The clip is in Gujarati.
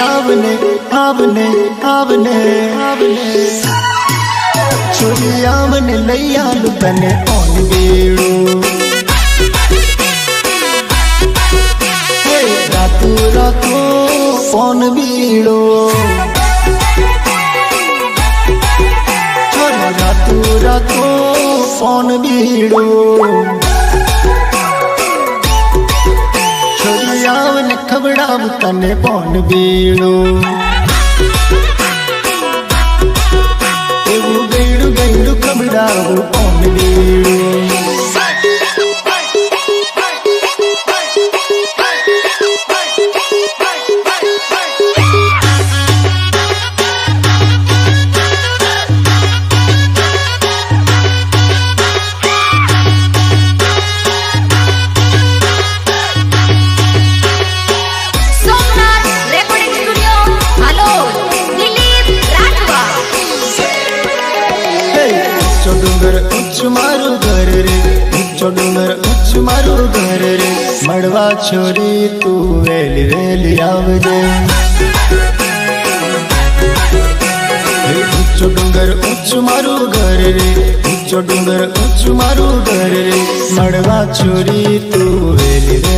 આવને આવને આવને આવને. છોરી આવને લઈ આલું તને ઓન બેડું રાતુ રાતો ફોન બીડો રાતુ રાતો ફોન બીડો ખવડાવ તને ફોન બીડો એવું ગયડું ગયડું કબડાવું ફોન બીડો ઊંચો ડુંગર ઉચ્ચ મારું ઘર રે ઊંચો ડુંગર ઉચ્ચ મારું ઘર રે મળવા છોરી તું વેલી વેલી આવજે ઊંચો ડુંગર ઉચ્ચ મારું ઘર રે ઊંચો ડુંગર ઉચ્ચ મારું ઘર રે મળવા છોરી તું વેલી